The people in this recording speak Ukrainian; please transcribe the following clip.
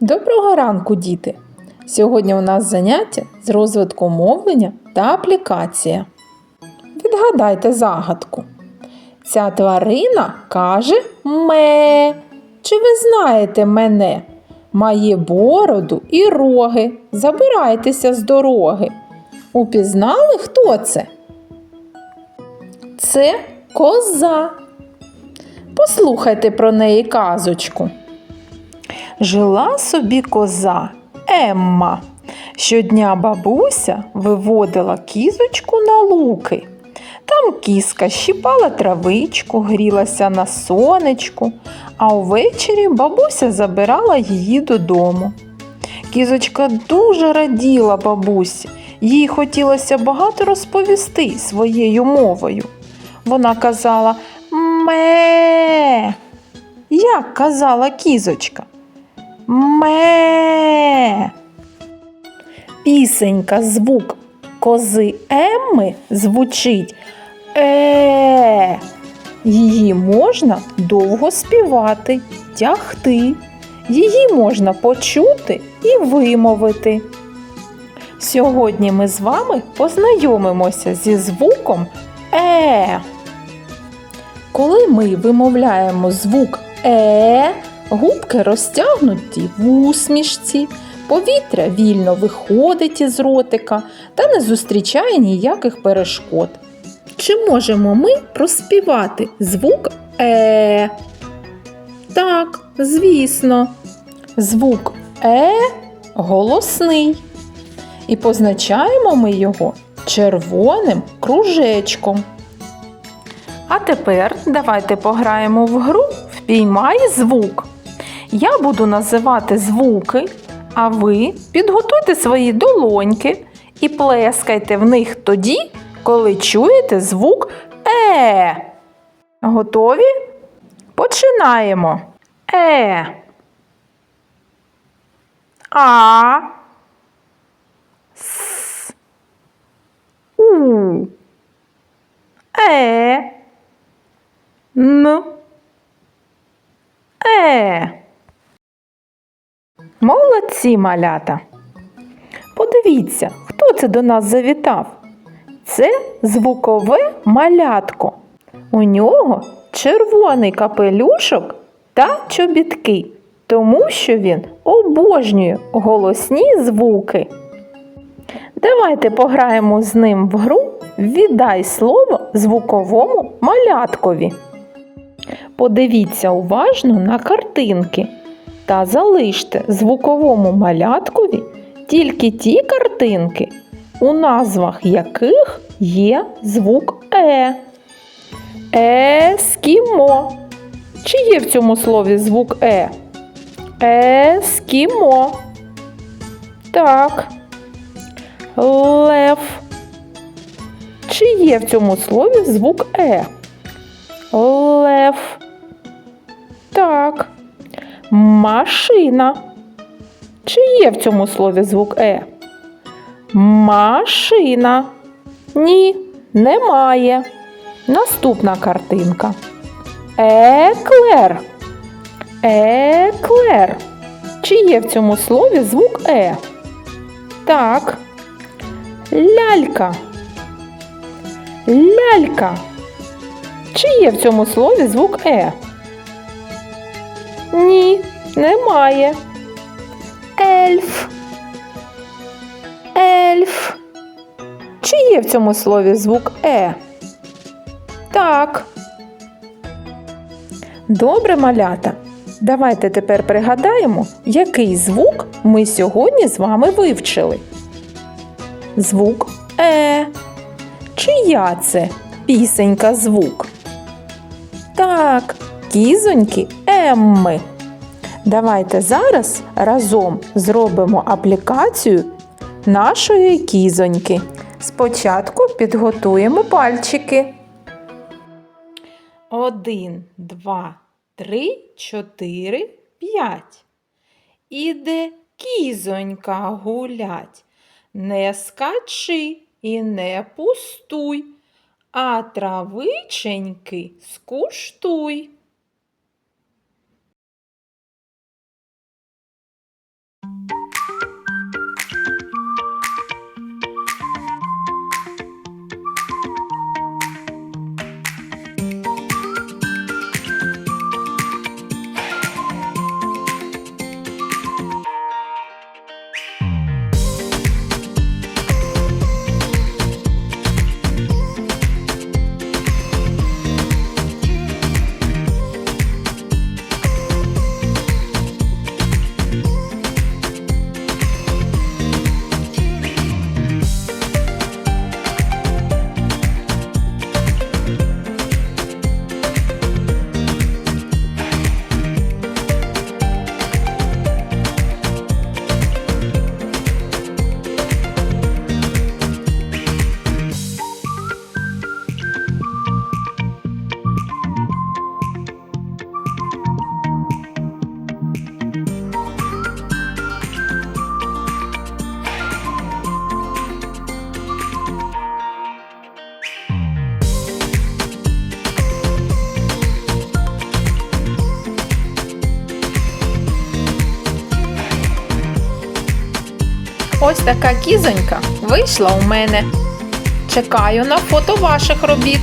Доброго ранку, діти! Сьогодні у нас заняття з розвитку мовлення та аплікація. Відгадайте загадку. Ця тварина каже ме. Чи ви знаєте мене? Має бороду і роги. Забирайтеся з дороги. Упізнали, хто це? Це коза. Послухайте про неї казочку. Жила собі коза Емма. Щодня бабуся виводила кізочку на луки. Там кізка щіпала травичку, грілася на сонечку, а увечері бабуся забирала її додому. Кізочка дуже раділа бабусі, їй хотілося багато розповісти своєю мовою. Вона казала ме. Як казала кізочка? Ме. Пісенька звук кози Емми звучить е. Її можна довго співати, тягти. Її можна почути і вимовити. Сьогодні ми з вами познайомимося зі звуком е. Коли ми вимовляємо звук е, губки розтягнуті в усмішці, повітря вільно виходить із ротика та не зустрічає ніяких перешкод. Чи можемо ми проспівати звук е? Так, звісно. Звук е голосний. І позначаємо ми його червоним кружечком. А тепер давайте пограємо в гру Впіймай звук. Я буду називати звуки, а ви підготуйте свої долоньки і плескайте в них тоді, коли чуєте звук Е. Готові? Починаємо. Е. А. У. Е. Н. Е. Молодці малята. Подивіться, хто це до нас завітав. Це звукове малятко. У нього червоний капелюшок та чобітки, тому що він обожнює голосні звуки. Давайте пограємо з ним в гру Віддай слово звуковому маляткові. Подивіться уважно на картинки та залиште звуковому маляткові тільки ті картинки, у назвах яких є звук Е. Ескімо. Чи є в цьому слові звук Е? Ескімо. Так. Лев. Чи є в цьому слові звук Е? Лев. Так. Машина. Чи є в цьому слові звук Е? Машина. Ні, немає. Наступна картинка. Еклер. Еклер. Чи є в цьому слові звук Е? Так. Лялька. Лялька. Чи є в цьому слові звук Е? Ні, немає. Ельф. Ельф. Чи є в цьому слові звук Е? Так. Добре, малята. Давайте тепер пригадаємо, який звук ми сьогодні з вами вивчили. Звук Е. Чия це пісенька звук? Так, кізоньки Емми. Давайте зараз разом зробимо аплікацію нашої кізоньки. Спочатку підготуємо пальчики. Один, два, три, чотири, п'ять. Іде кізонька гулять. Не скачи і не пустуй, а травиченьки скуштуй. Ось така кізонька вийшла у мене. Чекаю на фото ваших робіт.